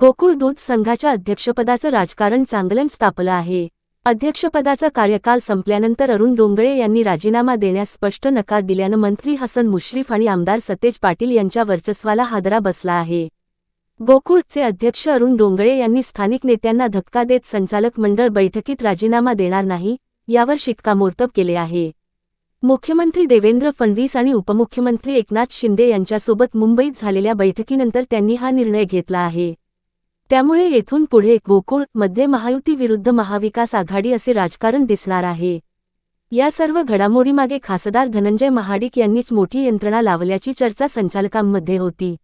गोकुळ दूध संघाच्या अध्यक्षपदाचं राजकारण चांगलंच तापलं आहे. अध्यक्षपदाचा कार्यकाल संपल्यानंतर अरुण डोंगळे यांनी राजीनामा देण्यास स्पष्ट नकार दिल्यानं मंत्री हसन मुश्रीफ आणि आमदार सतेज पाटील यांच्या वर्चस्वाला हादरा बसला आहे. गोकुळचे अध्यक्ष अरुण डोंगळे यांनी स्थानिक नेत्यांना धक्का देत संचालक मंडळ बैठकीत राजीनामा देणार नाही यावर शिक्कामोर्तब केले आहे. मुख्यमंत्री देवेंद्र फडणवीस आणि उपमुख्यमंत्री एकनाथ शिंदे यांच्यासोबत मुंबईत झालेल्या बैठकीनंतर त्यांनी हा निर्णय घेतला आहे. त्यामुळे येथून पुढे गोकुळमध्ये महायुती विरुद्ध महाविकास आघाडी असे राजकारण दिसणार आहे. या सर्व घडामोडीमागे खासदार धनंजय महाडिक यांनीच मोठी यंत्रणा लावल्याची चर्चा संचालकांमध्ये होती.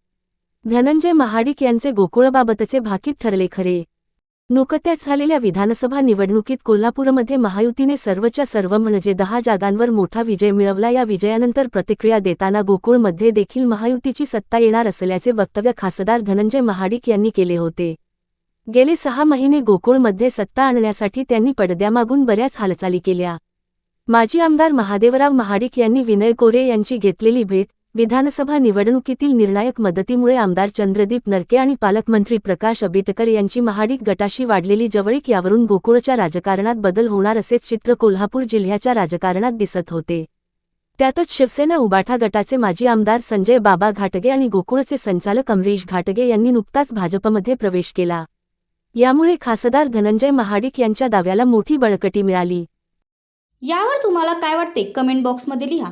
धनंजय महाडिक यांचे गोकुळबाबतचे भाकीत ठरले खरे. नुकत्याच झालेल्या विधानसभा निवडणुकीत कोल्हापूरमध्ये महायुतीने सर्वच्या सर्व म्हणजे दहा जागांवर मोठा विजय मिळवला. या विजयानंतर प्रतिक्रिया देताना गोकुळमध्ये देखील महायुतीची सत्ता येणार असल्याचे वक्तव्य खासदार धनंजय महाडिक यांनी केले होते. गेले सहा महिने गोकुळमध्ये सत्ता आणण्यासाठी त्यांनी पडद्यामागून बऱ्याच हालचाली केल्या. माजी आमदार महादेवराव महाडिक यांनी विनय कोरे यांची घेतलेली भेट विधानसभा निवडणुकीतील निर्णायक मदतीमुळे आमदार चंद्रदीप नरके आणि पालकमंत्री प्रकाश आंबेडकर यांची महाडिक गटाशी वाढलेली जवळीक यावरून गोकुळच्या राजकारणात बदल होणार असेच चित्र कोल्हापूर जिल्ह्याच्या राजकारणात दिसत होते. त्यातच शिवसेना उबाठा गटाचे माजी आमदार संजय बाबा घाटगे आणि गोकुळचे संचालक अमरीश घाटगे यांनी नुकताच भाजपमध्ये प्रवेश केला. यामुळे खासदार धनंजय महाडिक यांच्या दाव्याला मोठी बळकटी मिळाली. यावर तुम्हाला काय वाटते? कमेंट बॉक्समध्ये लिहा.